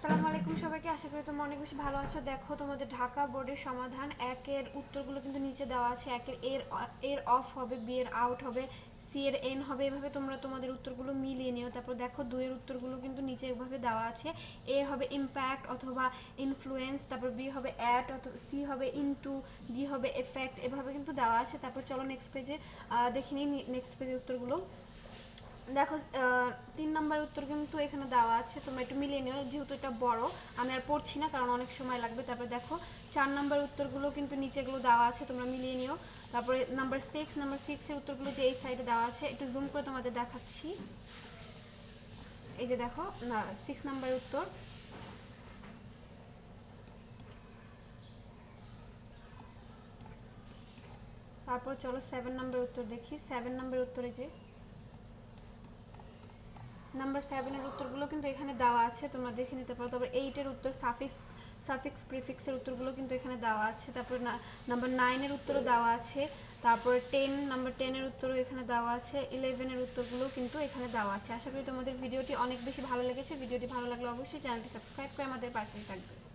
আসসালামু আলাইকুম সবাইকে, আশা করি তোমরা অনেক বেশি ভালো আছো। দেখো, তোমাদের ঢাকা বোর্ডের সমাধান, একের উত্তরগুলো কিন্তু নিচে দেওয়া আছে। একের এর এর অফ হবে, বি এর আউট হবে সি এর এন হবে, এভাবে তোমরা তোমাদের উত্তরগুলো মিলিয়ে নিও। তারপর দেখো, দুইয়ের উত্তরগুলো কিন্তু নিচে এভাবে দেওয়া আছে। এর হবে ইম্প্যাক্ট অথবা ইনফ্লুয়েন্স তারপর বি হবে অ্যাট অথবা সি হবে ইনটু ডি হবে এফেক্ট এভাবে কিন্তু দেওয়া আছে। তারপর চলো নেক্সট পেজে দেখে নিই নেক্সট পেজের উত্তরগুলো। দেখো তিন নম্বর উত্তর কিন্তু এখানে দেওয়া আছে, তোমরা একটু মিলিয়ে নিও, যেহেতু এটা বড়, আমি আর পড়ছি না, কারণ অনেক সময় লাগবে। তারপর দেখো, চার নম্বর উত্তরগুলো কিন্তু নিচেগুলো দেওয়া আছে, তোমরা মিলিয়ে নিও। তারপরে নাম্বার সিক্স নাম্বার সিক্সের উত্তরগুলো যে এই সাইডে দেওয়া আছে, একটু জুম করে তোমাদের দেখাচ্ছি। এই যে দেখো, না সিক্স নাম্বার উত্তর। তারপর চলো সেভেন নাম্বার উত্তর দেখি। সেভেন নাম্বার উত্তরে যে নাম্বার সেভেনের উত্তরগুলো কিন্তু এখানে দেওয়া আছে, তোমরা দেখে নিতে পারো। তারপর এইটের উত্তর সাফিক্স সাফিক্স প্রিফিক্সের উত্তরগুলো কিন্তু এখানে দেওয়া আছে। তারপর নাম্বার নাইনের উত্তরও দেওয়া আছে। তারপর টেন নাম্বার টেনের উত্তরও এখানে দেওয়া আছে। ইলেভেনের উত্তরগুলো কিন্তু এখানে দেওয়া আছে। আশা করি তোমাদের ভিডিওটি অনেক বেশি ভালো লেগেছে। ভিডিওটি ভালো লাগলে অবশ্যই চ্যানেলটি সাবস্ক্রাইব করে আমাদের পাশেই থাকবে।